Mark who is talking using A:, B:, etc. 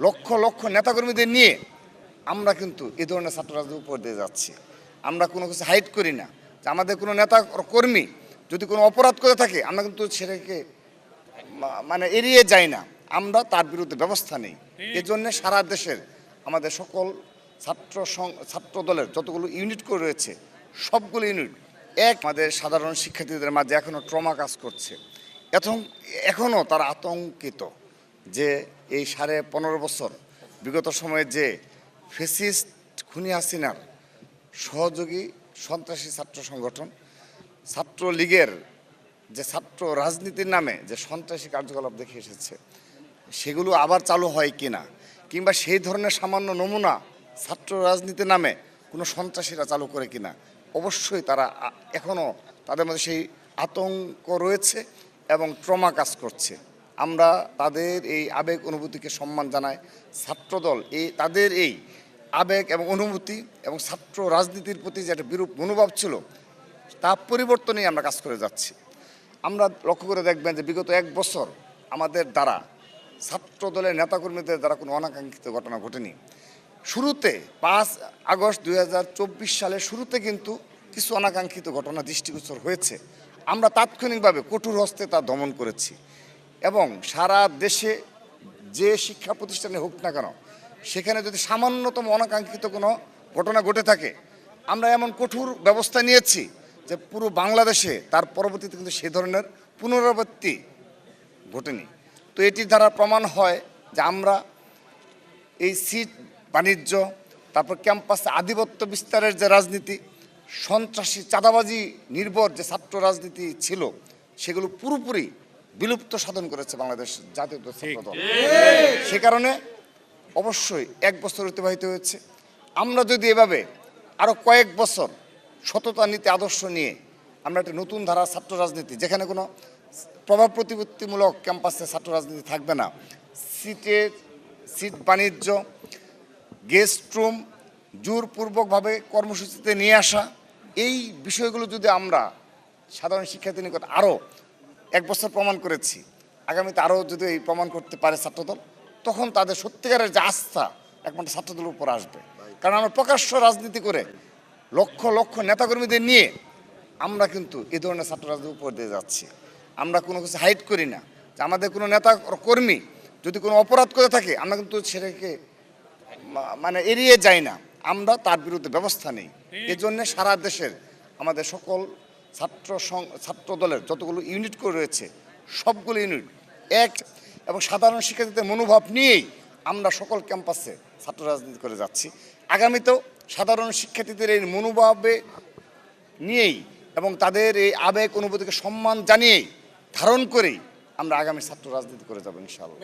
A: লক্ষ লক্ষ নেতাকর্মীদের নিয়ে আমরা কিন্তু এই ধরনের ছাত্র উপর দিয়ে যাচ্ছি। আমরা কোনো কিছু হাইড করি না। যে আমাদের কোনো নেতা কর্মী যদি কোনো অপরাধ করে থাকে আমরা কিন্তু সেটাকে মানে এড়িয়ে যাই না। আমরা তার বিরুদ্ধে ব্যবস্থা নেই। এজন্য সারা দেশের আমাদের সকল ছাত্র সং- ছাত্র দলের যতগুলো ইউনিট করে রয়েছে সবগুলো ইউনিট এক আমাদের সাধারণ শিক্ষার্থীদের মাঝে এখনও ট্রমা কাজ করছে। এখন এখনও তারা আতঙ্কিত। যে এই সাড়ে পনেরো বছর, বিগত সময়ে যে ফেসিস্ট খুনি হাসিনার সহযোগী সন্ত্রাসী ছাত্র সংগঠন ছাত্র লীগের যে ছাত্র রাজনীতির নামে যে সন্ত্রাসী কার্যকলাপ দেখে এসেছে, সেগুলো আবার চালু হয় কিনা কিংবা সেই ধরনের সামান্য নমুনা ছাত্র রাজনীতির নামে কোনো সন্ত্রাসীরা চালু করে কিনা অবশ্যই তারা এখনও তাদের মধ্যে সেই আতঙ্ক রয়েছে এবং ট্রমা কাজ করছে। আমরা তাদের এই আবেগ অনুভূতিকে সম্মান জানাই। ছাত্রদল, এই তাদের এই আবেগ এবং অনুভূতি এবং ছাত্র রাজনীতির প্রতি যে একটা বিরূপ মনোভাব ছিল, তা পরিবর্তনেই আমরা কাজ করে যাচ্ছি। আমরা লক্ষ্য করে দেখবেন যে বিগত এক বছর আমাদের দ্বারা ছাত্র দলের নেতাকর্মীদের দ্বারা কোনো অনাকাঙ্ক্ষিত ঘটনা ঘটেনি। শুরুতে পাঁচ আগস্ট দু হাজার চব্বিশ সালের শুরুতে কিন্তু কিছু অনাকাঙ্ক্ষিত ঘটনা দৃষ্টিগোচর হয়েছে। আমরা তাৎক্ষণিকভাবে কঠোর হস্তে তা দমন করেছি। এবং সারা দেশে যে শিক্ষা প্রতিষ্ঠানে হোক না কেন, সেখানে যদি সামান্যতম অনাকাঙ্ক্ষিত কোনো ঘটনা ঘটে থাকে, আমরা এমন কঠোর ব্যবস্থা নিয়েছি যে পুরো বাংলাদেশে তার পরবর্তীতে কিন্তু সে ধরনের পুনরাবৃত্তি ঘটেনি। তো এটির দ্বারা প্রমাণ হয় যে আমরা এই সিট বাণিজ্য, তারপর ক্যাম্পাসে আধিপত্য বিস্তারের যে রাজনীতি, সন্ত্রাসী চাঁদাবাজি নির্ভর যে ছাত্র রাজনীতি ছিল, সেগুলো পুরোপুরি বিলুপ্ত সাধন করেছে বাংলাদেশ জাতীয় ছাত্র দল। সে কারণে অবশ্যই এক বছর অতিবাহিত হয়েছে। আমরা যদি এভাবে আরও কয়েক বছর সততা নীতি আদর্শ নিয়ে আমরা একটা নতুন ধারা ছাত্র রাজনীতি যেখানে কোনো প্রভাব প্রতিপত্তিমূলক ক্যাম্পাসে ছাত্র রাজনীতি থাকবে না সিটের সিট বাণিজ্য গেস্ট রুম জোরপূর্বকভাবে কর্মসূচিতে নিয়ে আসা এই বিষয়গুলো যদি আমরা সাধারণ শিক্ষার্থী নিকট আরও এক বছর প্রমাণ করেছি। আগামীতে আরও যদি এই প্রমাণ করতে পারে ছাত্রদল তখন তাদের সত্যিকারের যে আস্থা একমাত্র ছাত্রদলের উপর আসবে। কারণ আমরা প্রকাশ্য রাজনীতি করে লক্ষ লক্ষ নেতাকর্মীদের নিয়ে আমরা কিন্তু এ ধরনের ছাত্র রাজনীতি উপর দিয়ে যাচ্ছি। আমরা কোনো কিছু হাইড করি না। যে আমাদের কোনো নেতা কর্মী যদি কোনো অপরাধ করে থাকে আমরা কিন্তু সেটাকে মানে এড়িয়ে যাই না। আমরা তার বিরুদ্ধে ব্যবস্থা নেই। এজন্য সারা দেশের আমাদের সকল ছাত্র ছাত্র দলের যতগুলো ইউনিট করে রয়েছে, সবগুলো ইউনিট এক এবং সাধারণ শিক্ষার্থীদের মনোভাব নিয়েই আমরা সকল ক্যাম্পাসে ছাত্র রাজনীতি করে যাচ্ছি। আগামীতেও সাধারণ শিক্ষার্থীদের এই মনোভাবে নিয়েই এবং তাদের এই আবেগ, অনুভূতিকে সম্মান জানিয়েই ধারণ করেই আমরা আগামী ছাত্র রাজনীতি করে যাব ইনশাআল্লাহ।